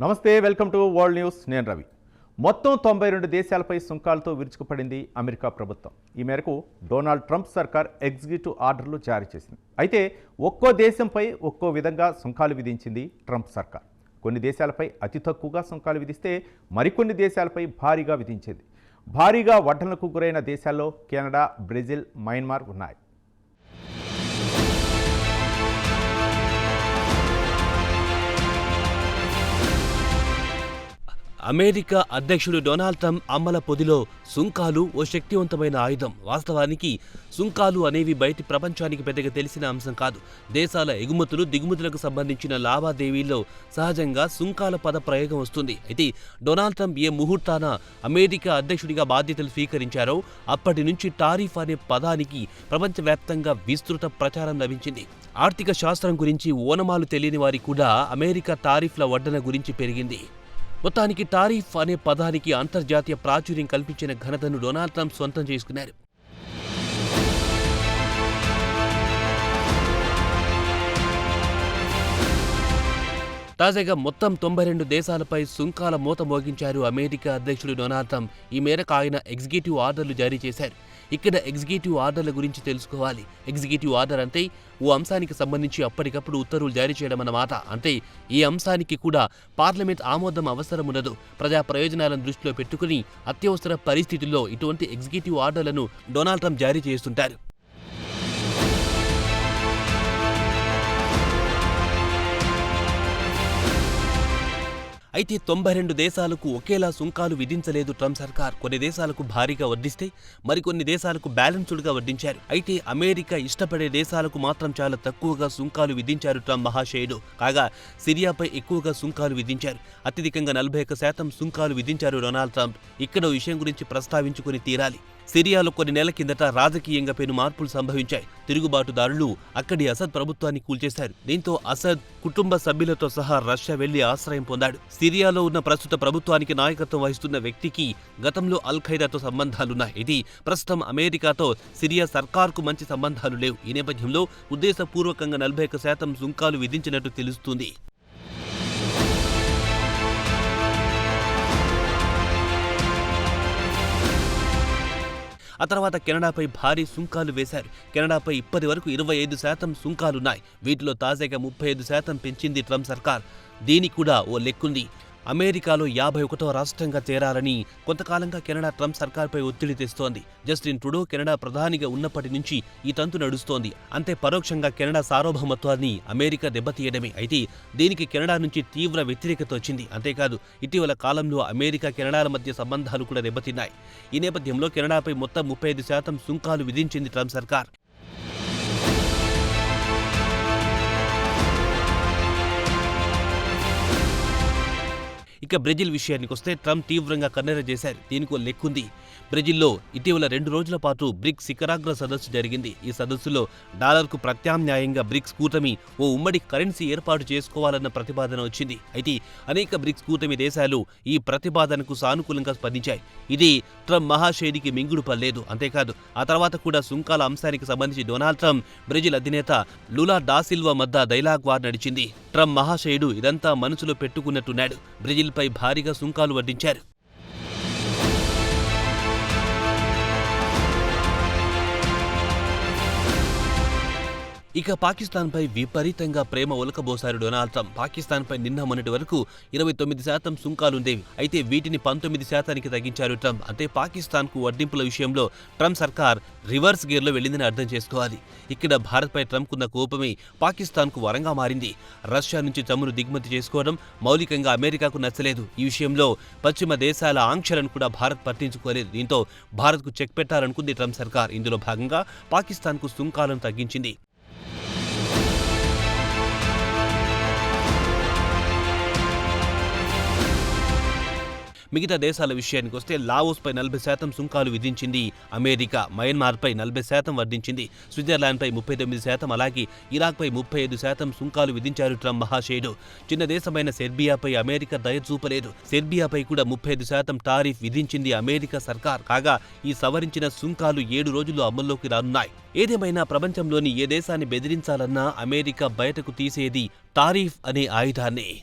నమస్తే welcome to world news. నేను రవి. మొత్తం తొంభై రెండు దేశాలపై సుంకాలతో విరుచుకుపడింది అమెరికా ప్రభుత్వం. ఈ మేరకు డొనాల్డ్ ట్రంప్ సర్కార్ ఎగ్జిక్యూటివ్ ఆర్డర్లు జారీ చేసింది. అయితే ఒక్కో దేశంపై ఒక్కో విధంగా సుంకాలు విధించింది ట్రంప్ సర్కార్. కొన్ని దేశాలపై అతి తక్కువగా సుంకాలు విధిస్తే మరికొన్ని దేశాలపై భారీగా విధించింది. భారీగా వడ్డనకు గురైన దేశాల్లో కెనడా బ్రెజిల్ మయన్మార్ ఉన్నాయి. అమెరికా అధ్యక్షుడు డొనాల్డ్ ట్రంప్ అమ్మల పొదిలో సుంకాలు ఓ శక్తివంతమైన ఆయుధం. వాస్తవానికి సుంకాలు అనేవి బయటి ప్రపంచానికి పెద్దగా తెలిసిన అంశం కాదు. దేశాల ఎగుమతులు దిగుమతులకు సంబంధించిన లావాదేవీల్లో సహజంగా సుంకాల పద ప్రయోగం వస్తుంది. అయితే డొనాల్డ్ ట్రంప్ ఏ ముహూర్తాన అమెరికా అధ్యక్షుడిగా బాధ్యతలు స్వీకరించారో అప్పటి నుంచి టారిఫ్ అనే పదానికి ప్రపంచవ్యాప్తంగా విస్తృత ప్రచారం లభించింది. ఆర్థిక శాస్త్రం గురించి ఓనమాలు తెలియని వారికి కూడా అమెరికా టారిఫ్ల వడ్డన గురించి పెరిగింది. మొత్తానికి టారీఫ్ అనే పదానికి అంతర్జాతీయ ప్రాచుర్యం కల్పించిన ఘనతను డొనాల్డ్ ట్రంప్ సొంతం చేసుకున్నారు. తాజాగా మొత్తం తొంభై రెండు దేశాలపై సుంకాల మూత మోగించారు అమెరికా అధ్యక్షుడు డొనాల్డ్ ట్రంప్. ఈ మేరకు ఆయన ఎగ్జిక్యూటివ్ ఆర్డర్లు జారీ చేశారు. ఇక్కడ ఎగ్జిక్యూటివ్ ఆర్డర్ల గురించి తెలుసుకోవాలి. ఎగ్జిక్యూటివ్ ఆర్డర్ అంటే ఓ అంశానికి సంబంధించి అప్పటికప్పుడు ఉత్తర్వులు జారీ చేయడం అన్నమాట. అంటే ఈ అంశానికి కూడా పార్లమెంట్ ఆమోదం అవసరం ఉండదు. ప్రజా ప్రయోజనాలను దృష్టిలో పెట్టుకుని అత్యవసర పరిస్థితుల్లో ఇటువంటి ఎగ్జిక్యూటివ్ ఆర్డర్లను డొనాల్డ్ ట్రంప్ జారీ చేస్తుంటారు. అయితే తొంభై రెండు దేశాలకు ఒకేలా సుంకాలు విధించలేదు ట్రంప్ సర్కార్. కొన్ని దేశాలకు భారీగా వడ్డిస్తే మరికొన్ని దేశాలకు బ్యాలెన్స్డ్గా వడ్డించారు. అయితే అమెరికా ఇష్టపడే దేశాలకు మాత్రం చాలా తక్కువగా సుంకాలు విధించారు ట్రంప్ మహాశయుడు. కాగా సిరియాపై ఎక్కువగా సుంకాలు విధించారు. అత్యధికంగా నలభై ఒక్క శాతం సుంకాలు విధించారు డొనాల్డ్ ట్రంప్. ఇక్కడ విషయం గురించి ప్రస్తావించుకుని తీరాలి. సిరియాలో కొన్ని నెలల కిందట రాజకీయంగా పెను మార్పులు సంభవించాయి. తిరుగుబాటుదారులు అక్కడి అసద్ ప్రభుత్వాన్ని కూల్చేశారు. దీంతో అసద్ కుటుంబ సభ్యులతో సహా రష్యా వెళ్ళి ఆశ్రయం పొందాడు. సిరియాలో ఉన్న ప్రస్తుత ప్రభుత్వానికి నాయకత్వం వహిస్తున్న వ్యక్తికి గతంలో అల్ ఖైదాతో సంబంధాలున్నాయి. ఇది ప్రస్తుతం అమెరికాతో సిరియా సర్కార్కు మంచి సంబంధాలు లేవు. ఈ నేపథ్యంలో ఉద్దేశపూర్వకంగా నలభై ఒక్క శాతం సుంకాలు విధించినట్టు తెలుస్తుంది. ఆ తర్వాత కెనడాపై భారీ సుంకాలు వేశారు. కెనడాపై ఇప్పటి వరకు ఇరవై ఐదు శాతం సుంకాలున్నాయి. వీటిలో తాజాగా ముప్పై ఐదు శాతం పెంచింది ట్రంప్ సర్కార్. దీనికి కూడా ఓ లెక్కుంది. అమెరికాలో యాభై ఒకటో రాష్ట్రంగా చేరాలని కొంతకాలంగా కెనడా ట్రంప్ సర్కార్పై ఒత్తిడి తెస్తోంది. జస్టిన్ ట్రుడో కెనడా ప్రధానిగా ఉన్నప్పటి నుంచి ఈ తంతు నడుస్తోంది. అంతే పరోక్షంగా కెనడా సార్వభౌమత్వాన్ని అమెరికా దెబ్బతీయడమే. అయితే దీనికి కెనడా నుంచి తీవ్ర వ్యతిరేకత వచ్చింది. అంతేకాదు ఇటీవల కాలంలో అమెరికా కెనడాల మధ్య సంబంధాలు కూడా దెబ్బతిన్నాయి. ఈ నేపథ్యంలో కెనడాపై మొత్తం ముప్పై ఐదు శాతం సుంకాలు విధించింది ట్రంప్ సర్కార్. ఇక బ్రెజిల్ విషయానికి వస్తే ట్రంప్ తీవ్రంగా కన్నెర చేశారు. దీనికి లెక్కుంది బ్రెజిల్లో ఇటీవల రెండు రోజుల పాటు బ్రిక్స్ శిఖరాగ్ర సదస్సు జరిగింది. ఈ సదస్సులో డాలర్కు ప్రత్యామ్నాయంగా బ్రిక్స్ కూటమి ఓ ఉమ్మడి కరెన్సీ ఏర్పాటు చేసుకోవాలన్న ప్రతిపాదన వచ్చింది. అయితే అనేక బ్రిక్స్ కూటమి దేశాలు ఈ ప్రతిపాదనకు సానుకూలంగా స్పందించాయి. ఇది ట్రంప్ మహాశైలికి మింగుడు పడలేదు. అంతేకాదు ఆ తర్వాత కూడా సుంకాల అంశానికి సంబంధించి డొనాల్డ్ ట్రంప్ బ్రెజిల్ అధినేత లులా డాసిల్వా మధ్య డైలాగ్ వార్ నడిచింది. ట్రంప్ మహాశయుడు ఇదంతా మనసులో పెట్టుకున్నట్టున్నాడు. బ్రెజిల్పై భారీగా సుంకాలు వడ్డించారు. ఇక పాకిస్తాన్పై విపరీతంగా ప్రేమ ఒలకబోసారు డొనాల్డ్ ట్రంప్. పాకిస్తాన్పై నిన్న మొన్నటి వరకు ఇరవై తొమ్మిది శాతం సుంకాలుండేవి. అయితే వీటిని పంతొమ్మిది శాతానికి తగ్గించారు ట్రంప్. అంటే పాకిస్తాన్కు వడ్డింపుల విషయంలో ట్రంప్ సర్కార్ రివర్స్ గేర్లో వెళ్ళిందని అర్థం చేసుకోవాలి. ఇక్కడ భారత్పై ట్రంప్కున్న కోపమే పాకిస్తాన్కు వరంగా మారింది. రష్యా నుంచి చమురు దిగుమతి చేసుకోవడం మౌలికంగా అమెరికాకు నచ్చలేదు. ఈ విషయంలో పశ్చిమ దేశాల ఆంక్షలను కూడా భారత్ పట్టించుకోలేదు. దీంతో భారత్కు చెక్ పెట్టాలనుకుంది ట్రంప్ సర్కార్. ఇందులో భాగంగా పాకిస్తాన్కు సుంకాలను తగ్గించింది. మిగతా దేశాల విషయానికి వస్తే లావోస్పై నలభై శాతం సుంకాలు విధించింది అమెరికా మయన్మార్పై నలభై శాతం వర్ధించింది స్విట్జర్లాండ్పై ముప్పై తొమ్మిది శాతం అలాగే ఇరాక్పై ముప్పై ఐదు శాతం సుంకాలు విధించారు ట్రంప్ మహాశయుడు. చిన్న దేశమైన సెర్బియాపై అమెరికా దయ చూపలేదు. సెర్బియాపై కూడా ముప్పై ఐదు శాతం టారిఫ్ విధించింది అమెరికా సర్కార్. కాగా ఈ సవరించిన సుంకాలు ఏడు రోజులు అమల్లోకి రానున్నాయి. ఏదేమైనా ప్రపంచంలోని ఏ దేశాన్ని బెదిరించాలన్నా అమెరికా బయటకు తీసేది టారిఫ్ అనే ఆయుధాన్ని.